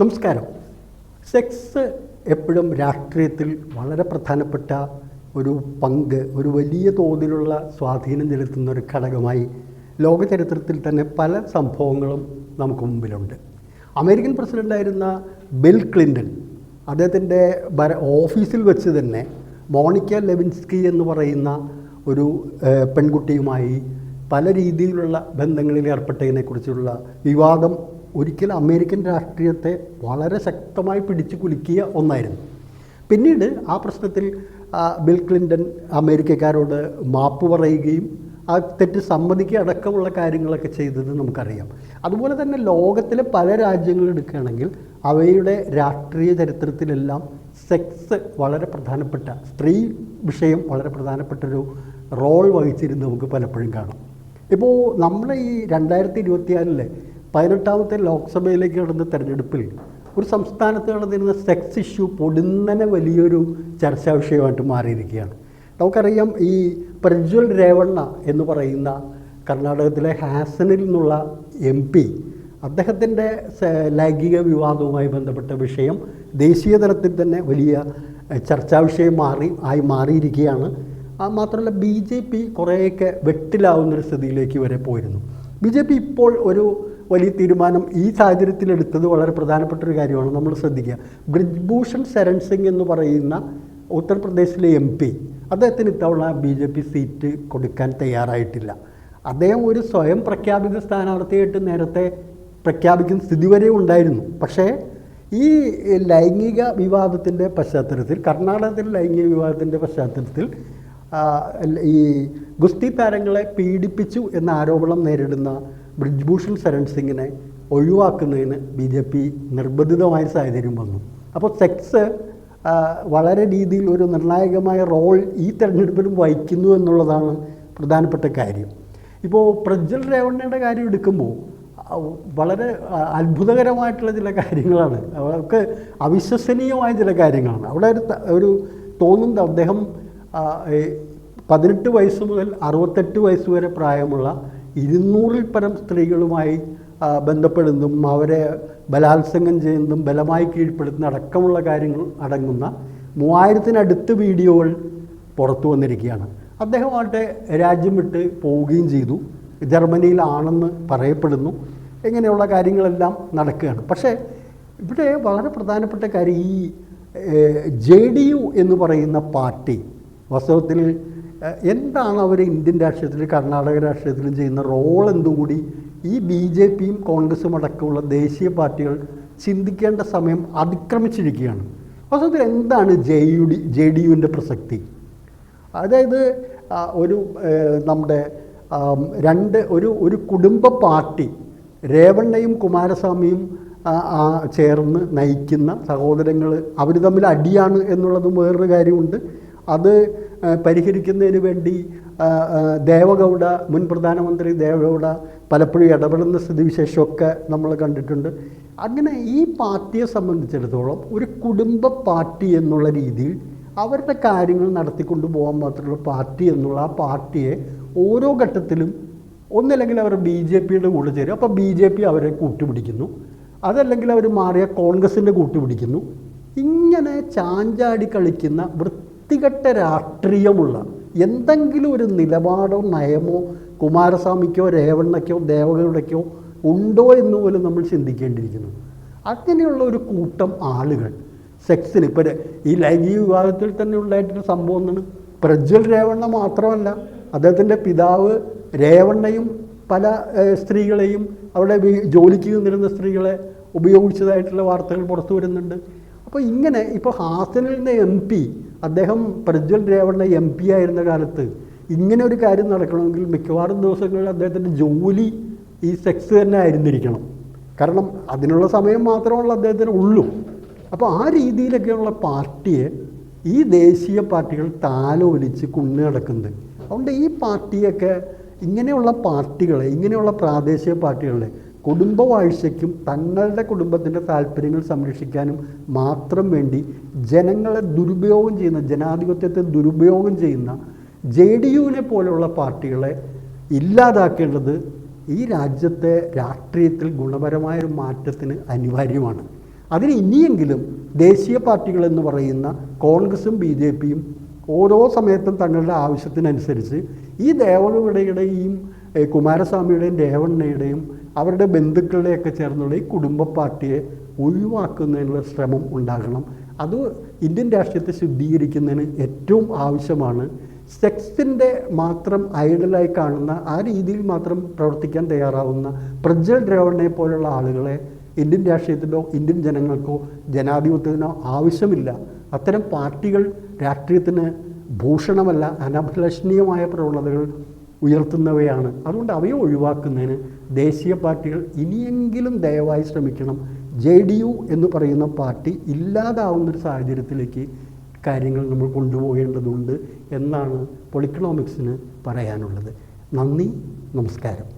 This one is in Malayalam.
നമസ്കാരം. സെക്സ് എപ്പോഴും രാഷ്ട്രീയത്തിൽ വളരെ പ്രധാനപ്പെട്ട ഒരു പങ്ക് ഒരു വലിയ തോതിലുള്ള സ്വാധീനം ചെലുത്തുന്ന ഒരു ഘടകമായി ലോക ചരിത്രത്തിൽ തന്നെ പല സംഭവങ്ങളും നമുക്ക് മുമ്പിലുണ്ട്. അമേരിക്കൻ പ്രസിഡന്റായിരുന്ന ബിൽ ക്ലിന്റൺ അദ്ദേഹത്തിന്റെ ഓഫീസിൽ വെച്ച് തന്നെ മോണിക്ക ലെവിൻസ്കി എന്ന് പറയുന്ന ഒരു പെൺകുട്ടിയുമായി പല രീതിയിലുള്ള ബന്ധങ്ങളിൽ ഏർപ്പെട്ടതിനെക്കുറിച്ചുള്ള വിവാദം ഒരിക്കൽ അമേരിക്കൻ രാഷ്ട്രീയത്തെ വളരെ ശക്തമായി പിടിച്ചു കുലുക്കിയ ഒന്നായിരുന്നു. പിന്നീട് ആ പ്രശ്നത്തിൽ ബിൽ ക്ലിന്റൺ അമേരിക്കക്കാരോട് മാപ്പ് പറയുകയും ആ തെറ്റ് സമ്മതിക്കുക അടക്കമുള്ള കാര്യങ്ങളൊക്കെ ചെയ്തത് നമുക്കറിയാം. അതുപോലെ തന്നെ ലോകത്തിലെ പല രാജ്യങ്ങൾ എടുക്കുകയാണെങ്കിൽ അവയുടെ രാഷ്ട്രീയ ചരിത്രത്തിലെല്ലാം സെക്സ് വളരെ പ്രധാനപ്പെട്ട സ്ത്രീ വിഷയം വളരെ പ്രധാനപ്പെട്ടൊരു റോൾ വഹിച്ചിരുന്ന് നമുക്ക് പലപ്പോഴും കാണാം. ഇപ്പോൾ നമ്മുടെ ഈ രണ്ടായിരത്തി ഇരുപത്തിയാറിലെ പതിനെട്ടാമത്തെ ലോക്സഭയിലേക്ക് നടന്ന തെരഞ്ഞെടുപ്പിൽ ഒരു സംസ്ഥാനത്ത് നടന്നിരുന്ന സെക്സ് ഇഷ്യൂ പൊടുന്നനെ വലിയൊരു ചർച്ചാ വിഷയമായിട്ട് മാറിയിരിക്കുകയാണ്. നമുക്കറിയാം ഈ പ്രജ്വൽ രേവണ്ണ എന്ന് പറയുന്ന കർണാടകത്തിലെ ഹാസനിൽ നിന്നുള്ള എം പി അദ്ദേഹത്തിന്റെ ലൈംഗിക വിവാദവുമായി ബന്ധപ്പെട്ട വിഷയം ദേശീയ തലത്തിൽ തന്നെ വലിയ ചർച്ചാ വിഷയം മാറി ആയി മാറിയിരിക്കുകയാണ്. മാത്രമല്ല ബി ജെ പി കുറേയൊക്കെ വെട്ടിലാവുന്നൊരു സ്ഥിതിയിലേക്ക് വരെ പോയിരുന്നു. ബി ജെ പി ഇപ്പോൾ ഒരു വലിയ തീരുമാനം ഈ സാഹചര്യത്തിൽ എടുത്തത് വളരെ പ്രധാനപ്പെട്ട ഒരു കാര്യമാണ്. നമ്മൾ ശ്രദ്ധിക്കുക. ബ്രിജ്ഭൂഷൺ ശരൺ സിംഗ് എന്ന് പറയുന്ന ഉത്തർപ്രദേശിലെ എം പി അദ്ദേഹത്തിന് ഇത്തവണ ബി ജെ പി സീറ്റ് കൊടുക്കാൻ തയ്യാറായിട്ടില്ല. അദ്ദേഹം ഒരു സ്വയം പ്രഖ്യാപിത സ്ഥാനാർത്ഥിയായിട്ട് നേരത്തെ പ്രഖ്യാപിക്കുന്ന സ്ഥിതി വരെ ഉണ്ടായിരുന്നു. പക്ഷേ ഈ ലൈംഗിക വിവാദത്തിന്റെ പശ്ചാത്തലത്തിൽ കർണാടകത്തിലെ ലൈംഗിക വിവാദത്തിന്റെ പശ്ചാത്തലത്തിൽ ഈ ഗുസ്തി താരങ്ങളെ പീഡിപ്പിച്ചു എന്ന ആരോപണം നേരിടുന്ന ബ്രിജ്ഭൂഷൺ ശരൺ സിംഗിനെ ഒഴിവാക്കുന്നതിന് ബി ജെ പി നിർബന്ധിതമായ സാഹചര്യം വന്നു. അപ്പോൾ സെക്സ് വളരെ രീതിയിൽ ഒരു നിർണായകമായ റോൾ ഈ തെരഞ്ഞെടുപ്പിലും വഹിക്കുന്നു എന്നുള്ളതാണ് പ്രധാനപ്പെട്ട കാര്യം. ഇപ്പോൾ പ്രജ്വൽ രേവണ്ണയുടെ കാര്യം എടുക്കുമ്പോൾ വളരെ അത്ഭുതകരമായിട്ടുള്ള ചില കാര്യങ്ങളാണ്. അവർക്ക് അവിശ്വസനീയമായ ചില കാര്യങ്ങളാണ്. അവിടെ ഒരു ഒരു തോന്നുന്നത് അദ്ദേഹം പതിനെട്ട് വയസ്സ് മുതൽ അറുപത്തെട്ട് വയസ്സ് വരെ പ്രായമുള്ള ഇരുന്നൂറിൽ പരം സ്ത്രീകളുമായി ബന്ധപ്പെടുന്നതും അവരെ ബലാത്സംഗം ചെയ്യുന്നതും ബലമായി കീഴ്പ്പെടുത്തുന്ന അടക്കമുള്ള കാര്യങ്ങൾ അടങ്ങുന്ന മൂവായിരത്തിനടുത്ത് വീഡിയോകൾ പുറത്തു വന്നിരിക്കുകയാണ്. അദ്ദേഹമായിട്ട് രാജ്യം വിട്ട് പോവുകയും ചെയ്തു. ജർമ്മനിയിലാണെന്ന് പറയപ്പെടുന്നു. ഇങ്ങനെയുള്ള കാര്യങ്ങളെല്ലാം നടക്കുകയാണ്. പക്ഷേ ഇവിടെ വളരെ പ്രധാനപ്പെട്ട കാര്യം ഈ ജെ ഡി യു എന്ന് പറയുന്ന പാർട്ടി വാസ്തവത്തിൽ എന്താണ് അവർ ഇന്ത്യൻ രാഷ്ട്രീയത്തിൽ കർണാടക രാഷ്ട്രീയത്തിലും ചെയ്യുന്ന റോൾ എന്തുകൂടി ഈ ബി ജെ പിയും കോൺഗ്രസും അടക്കമുള്ള ദേശീയ പാർട്ടികൾ ചിന്തിക്കേണ്ട സമയം അതിക്രമിച്ചിരിക്കുകയാണ്. വാസ്തവത്തിൽ എന്താണ് J U D J D യുവിന്റെ പ്രസക്തി? അതായത് ഒരു നമ്മുടെ രണ്ട് ഒരു ഒരു കുടുംബ പാർട്ടി രേവണ്ണയും കുമാരസ്വാമിയും ചേർന്ന് നയിക്കുന്ന സഹോദരങ്ങൾ അവർ തമ്മിൽ അടിയാണ് എന്നുള്ളതും വേറൊരു കാര്യമുണ്ട്. അത് പരിഹരിക്കുന്നതിന് വേണ്ടി ദേവഗൗഡ മുൻ പ്രധാനമന്ത്രി ദേവഗൗഡ പലപ്പോഴും ഇടപെടുന്ന സ്ഥിതിവിശേഷമൊക്കെ നമ്മൾ കണ്ടിട്ടുണ്ട്. അങ്ങനെ ഈ പാർട്ടിയെ സംബന്ധിച്ചിടത്തോളം ഒരു കുടുംബ പാർട്ടി എന്നുള്ള രീതിയിൽ അവരുടെ കാര്യങ്ങൾ നടത്തിക്കൊണ്ട് പോകാൻ മാത്രമുള്ള പാർട്ടി എന്നുള്ള ആ പാർട്ടിയെ ഓരോ ഘട്ടത്തിലും ഒന്നില്ലെങ്കിൽ അവർ ബി ജെ പിയുടെ കൂടെ ചേരും. അപ്പോൾ ബി ജെ പി അവരെ കൂട്ടുപിടിക്കുന്നു. അതല്ലെങ്കിൽ അവർ മാറിയ കോൺഗ്രസിന്റെ കൂട്ടുപിടിക്കുന്നു. ഇങ്ങനെ ചാഞ്ചാടി കളിക്കുന്ന വൃത്തികെട്ട രാഷ്ട്രീയമുള്ള എന്തെങ്കിലും ഒരു നിലപാടോ നയമോ കുമാരസ്വാമിക്കോ രേവണ്ണയ്ക്കോ ദേവകളുടെക്കോ ഉണ്ടോ എന്ന് പോലും നമ്മൾ ചിന്തിക്കേണ്ടിയിരിക്കുന്നു. അങ്ങനെയുള്ള ഒരു കൂട്ടം ആളുകൾ സെക്സിന് ഇപ്പോൾ ഈ ലൈംഗിക വിഭാഗത്തിൽ തന്നെ ഉണ്ടായിട്ടൊരു സംഭവം എന്നാണ് പ്രജ്വൽ രേവണ്ണ മാത്രമല്ല അദ്ദേഹത്തിന്റെ പിതാവ് രേവണ്ണയും പല സ്ത്രീകളെയും അവിടെ ജോലിക്ക് നിന്നിരുന്ന സ്ത്രീകളെ ഉപയോഗിച്ചതായിട്ടുള്ള വാർത്തകൾ പുറത്തു വരുന്നുണ്ട്. അപ്പോൾ ഇങ്ങനെ ഇപ്പോൾ നിന്ന് എം പി അദ്ദേഹം പ്രജ്വൽ രേവണ്ണ എം പി ആയിരുന്ന കാലത്ത് ഇങ്ങനെ ഒരു കാര്യം നടക്കണമെങ്കിൽ മിക്കവാറും ദിവസങ്ങളിൽ അദ്ദേഹത്തിന്റെ ജോലി ഈ സെക്സ് തന്നെ ആയിരുന്നിരിക്കണം. കാരണം അതിനുള്ള സമയം മാത്രമുള്ള അദ്ദേഹത്തിന് ഉള്ളൂ. അപ്പോൾ ആ രീതിയിലൊക്കെയുള്ള പാർട്ടിയെ ഈ ദേശീയ പാർട്ടികൾ താലോലിച്ച് കുണ്ണു നടക്കുന്നത്. അതുകൊണ്ട് ഈ പാർട്ടിയൊക്കെ ഇങ്ങനെയുള്ള പാർട്ടികളെ ഇങ്ങനെയുള്ള പ്രാദേശിക പാർട്ടികളെ കുടുംബവാഴ്ചയ്ക്കും തങ്ങളുടെ കുടുംബത്തിന്റെ താല്പര്യങ്ങൾ സംരക്ഷിക്കാനും മാത്രം വേണ്ടി ജനങ്ങളെ ദുരുപയോഗം ചെയ്യുന്ന ജനാധിപത്യത്തെ ദുരുപയോഗം ചെയ്യുന്ന ജെ ഡി യുവിനെ പോലെയുള്ള പാർട്ടികളെ ഇല്ലാതാക്കേണ്ടത് ഈ രാജ്യത്തെ രാഷ്ട്രീയത്തിൽ ഗുണപരമായൊരു മാറ്റത്തിന് അനിവാര്യമാണ്. അതിന് ഇനിയെങ്കിലും ദേശീയ പാർട്ടികളെന്ന് പറയുന്ന കോൺഗ്രസും ബി ജെ പിയും ഓരോ സമയത്തും തങ്ങളുടെ ആവശ്യത്തിനനുസരിച്ച് ഈ ദേവഗുടയുടെയും കുമാരസ്വാമിയുടെയും രേവണ്ണയുടെയും അവരുടെ ബന്ധുക്കളുടെയൊക്കെ ചേർന്നുള്ള ഈ കുടുംബ പാർട്ടിയെ ഒഴിവാക്കുന്നതിനുള്ള ശ്രമം ഉണ്ടാകണം. അത് ഇന്ത്യൻ രാഷ്ട്രീയത്തെ ശുദ്ധീകരിക്കുന്നതിന് ഏറ്റവും ആവശ്യമാണ്. സെക്സിന്റെ മാത്രം ഐഡലായി കാണുന്ന ആ രീതിയിൽ മാത്രം പ്രവർത്തിക്കാൻ തയ്യാറാവുന്ന പ്രജ്വൽ ദ്രവണ്ണയെ പോലുള്ള ആളുകളെ ഇന്ത്യൻ രാഷ്ട്രീയത്തിനോ ഇന്ത്യൻ ജനങ്ങൾക്കോ ജനാധിപത്യത്തിനോ ആവശ്യമില്ല. അത്തരം പാർട്ടികൾ രാഷ്ട്രീയത്തിന് ഭൂഷണമല്ല അനഭിലഷണീയമായ പ്രവണതകൾ ഉയർത്തുന്നവയാണ്. അതുകൊണ്ട് അവയെ ഒഴിവാക്കുന്നതിന് ദേശീയ പാർട്ടികൾ ഇനിയെങ്കിലും ദയവായി ശ്രമിക്കണം. ജെ ഡി യു എന്ന് പറയുന്ന പാർട്ടി ഇല്ലാതാവുന്നൊരു സാഹചര്യത്തിലേക്ക് കാര്യങ്ങൾ നമ്മൾ കൊണ്ടുപോകേണ്ടതുണ്ട് എന്നാണ് പൊളിക്കണോമിക്സിന് പറയാനുള്ളത്. നന്ദി നമസ്കാരം.